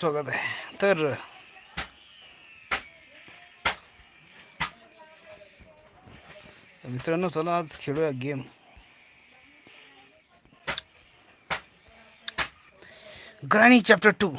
स्वागत आहे तर मित्रांनो चला आज खेळूया game Granny chapter two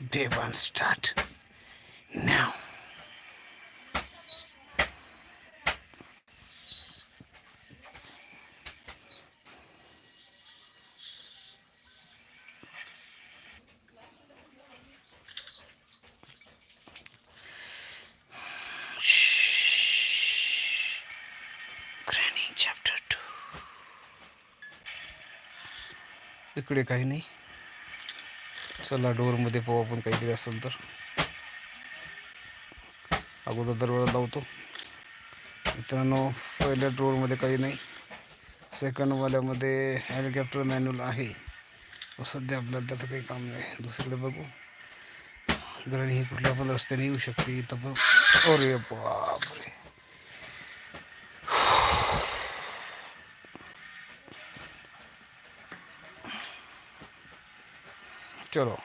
Day one start. इकडे काही नाही. चला डोअरमध्ये पाहू आपण काहीतरी असेल तर. अगोदर दरवाजा लावतो. मित्रांनो पहिल्या डोअरमध्ये काही नाही. सेकंडवाल्यामध्ये हेलिकॉप्टर मॅन्युअल आहे. व सध्या आपल्याला त्याचं काही काम नाही. दुसरीकडे बघू. ग्रहणी ही कुठल्या पण रस्त्याने येऊ शकते. इथं पण अरे बापरे. চলো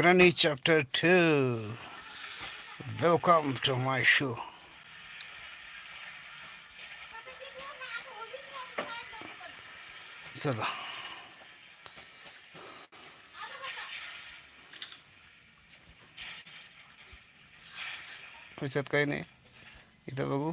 Granny Chapter 2. Welcome to my show. चला. त्याच्यात काही नाही. इथं बघू.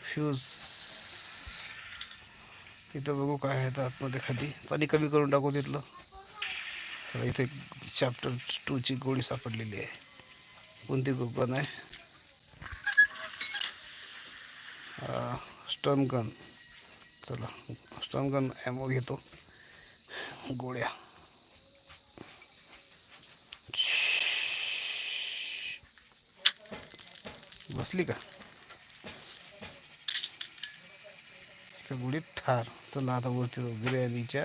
फ्यूज इथं बघू काय आहे तर आतमध्ये खाली. पाणी कमी करून टाकू तिथलं. चला इथे चॅप्टर टूची गोळी सापडलेली आहे. कोणती गन आहे. गन. चला स्टन गन ॲमो घेतो. गोळ्या. बसली का? त्या गुढीत ठार चला आता वरती जाऊ. बिर्याणीच्या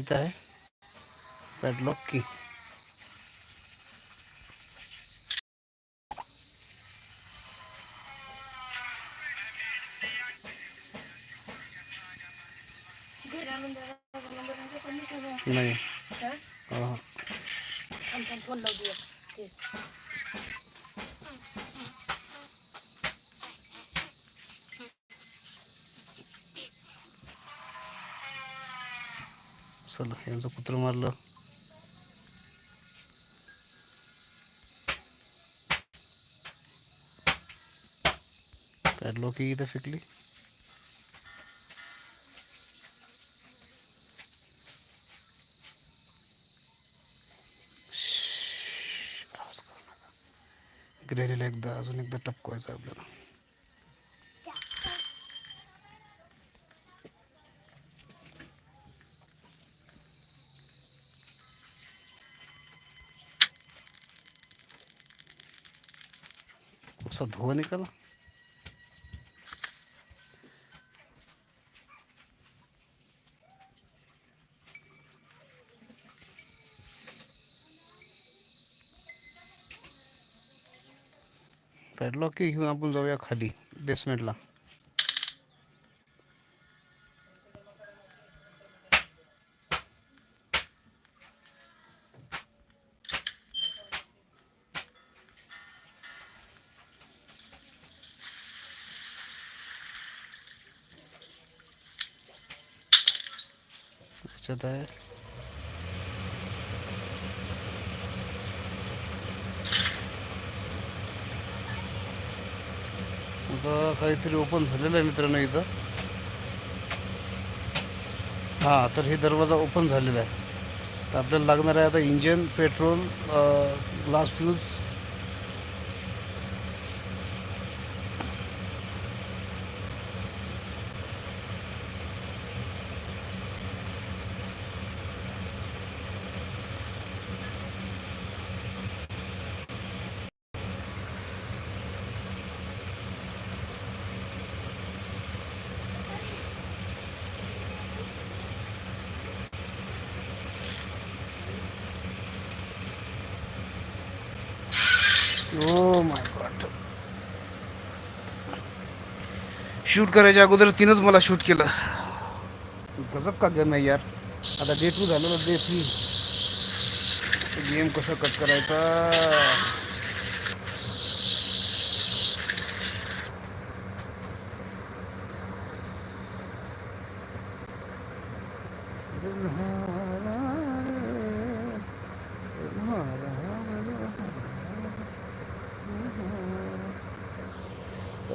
इथं आहे. पॅडलॉक की. नाही. हा? हा. फोन चला यांचं कुत्र मारलं. पॅडलॉक लोकी इथं फेकली? श्श्श, ग्रेरीला एकदा अजून एकदा टपकवायचं आपल्याला. उसका धुआँ निकला। पॅडलॉक की घेऊन आपण जाऊया खाली बेसमेंटला स्वच्छता आहे आता काहीतरी ओपन झालेलं आहे मित्रांनो इथं. हां तर हे दरवाजा ओपन झालेला आहे. तर आपल्याला लागणार आहे आता engine petrol glass fuse oh my god shoot करायच्या अगोदर तिनंच मला शूट केलं गजब का गेम आहे यार। आता डे टू झालं डे थ्री गेम कसं कट करायचा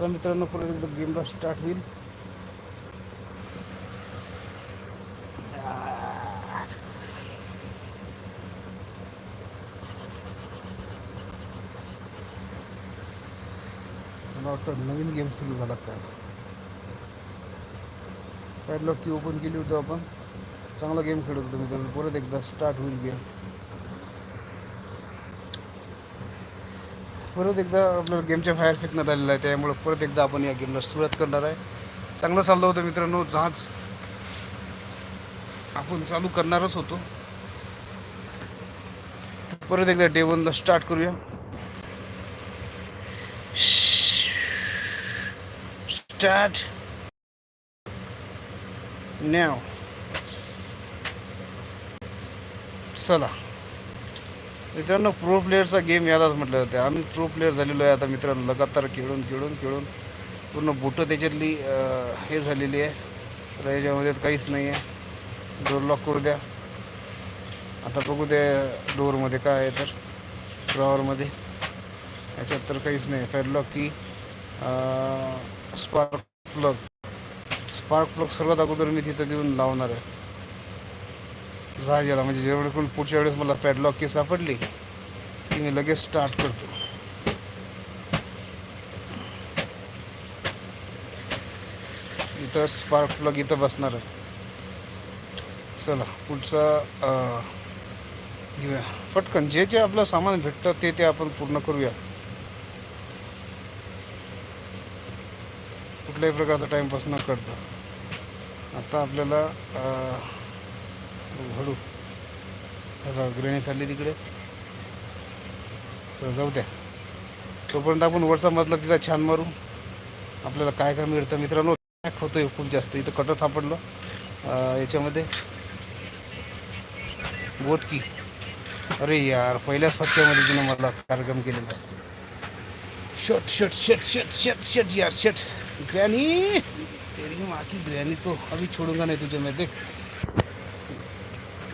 तर मित्रांनो परत एकदा गेमला स्टार्ट होईल. मला वाटतं नवीन गेम सुरू झाला काय पॅडलॉक की ओपन केली होतं आपण. चांगला गेम खेळत होतो मित्रांनो. परत एकदा स्टार्ट होईल गेम परत एकदा आपल्याला गेमच्या बाहेर फेकण्यात आलेला आहे त्यामुळे परत एकदा आपण या गेमला सुरुवात करणार आहे. चांगलं चाललं होतं मित्रांनो जहाज आपण चालू करणारच होतो. परत एकदा डे वनला स्टार्ट करूया. स्टार्ट न्याव चला. मित्रांनो प्रो प्लेअरचा गेम यालाच म्हटलं होतं आम्ही प्रो प्लेअर झालेलो आहे आता मित्रांनो लगातार खेळून खेळून खेळून. पूर्ण बोटं त्याच्यातली हे झालेली आहे. तर याच्यामध्ये काहीच नाही आहे. डोर लॉक करू द्या. आता बघू द्या डोअरमध्ये काय आहे तर. ड्रॉवरमध्ये याच्यात तर काहीच नाही. फॅडलॉक की स्पार्क प्लग स्पार्क प्लग सर्वात अगोदर मी तिथं देऊन लावणार आहे. झाला म्हणजे जेवढे पण पुढच्या वेळेस मला पॅडलॉक केस सापडली की मी लगेच स्टार्ट करतो. इथं स्पार्क प्लग इथं बसणार आहे. चला पुढचा घेऊया. पटकन जे जे आपलं सामान भेटतं ते ते आपण पूर्ण करूया. कुठल्याही प्रकारचा टाईमपास न करता. आता आपल्याला हळू. ग्रेणी चालली तिकडे. तर जाऊ द्या. तोपर्यंत आपण वरचा मजला तिथं छान मारू. आपल्याला काय काय मिळतं मित्रांनो पॅक होतोय खूप जास्त. इथं कटर सापडलं. याच्यामध्ये. बोटकी अरे यार पहिल्याच फटक्यामध्ये तिनं मला कार्यक्रम केलेला. Shut shut shut shut shut shut यार शट. ग्रॅनी तेरी माकी ग्रॅनी तो अभी छोडूंगा नाही तुझ्या माहिती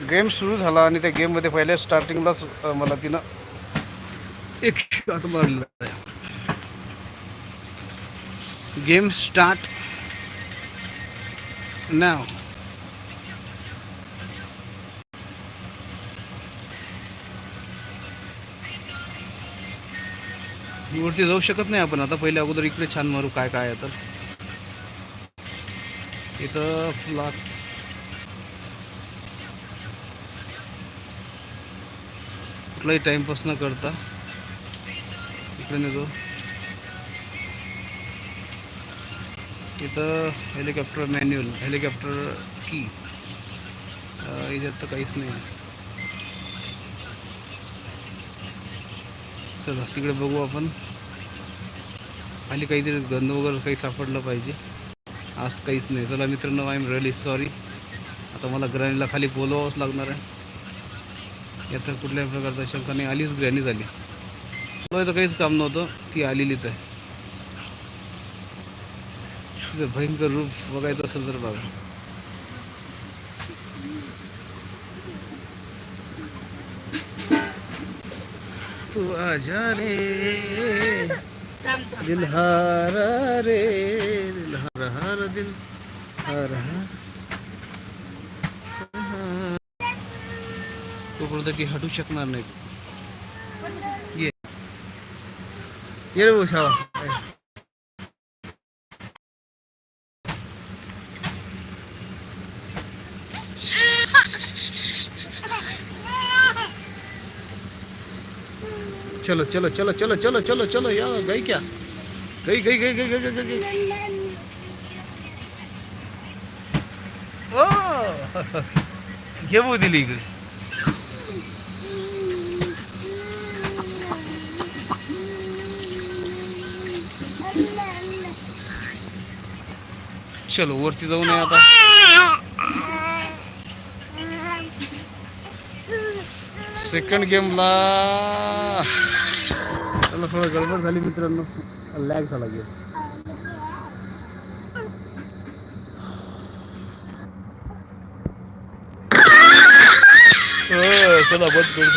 गेम सुरू झाला आणि त्या गेममध्ये पहिल्या स्टार्टिंगलाच मला तिनं एक शॉट मारलेला आहे गेम स्टार्ट नाव वरती जाऊ शकत नाही आपण. आता पहिले अगोदर इकडे छान मारू काय काय आहे तर. इथं कुठलाही टाइमपास न करता. इकडे निघो. इथं हेलिकॉप्टर मॅन्युअल हेलिकॉप्टर की याच्यात तर काहीच नाही. चला तिकडे बघू आपण. खाली काहीतरी गंध वगैरे काही सापडलं पाहिजे. आज काहीच नाही. चला मित्रांनो आय एम रिअली सॉरी आता मला ग्रॅनीला खाली बोलवावंच लागणार आहे. याचा कुठल्याही प्रकारचा शंका नाही. आलीच ग्रॅनी झाली. बोलवायचं काहीच काम नव्हतं. ती आलेलीच आहे. तिचं भयंकर रूप बघायचं असेल तर बघा. तू आजा रे. दिल हारा रे. दिल हर हारा दिल. हर हारा. तोपर्यंत ती हटू शकणार नाही ये. ये भाऊ शाळा चलो चलो चलो चलो चलो चलो चलो, या, गई क्या? गई गई गई गई गई गई गई. ओ! घे भाऊ दिली इकडे चलो वरती जाऊ नये आता. सेकंड गेमला त्याला थोडं गडबड झाली मित्रांनो. लॅग झाला गेम चला बंद करू.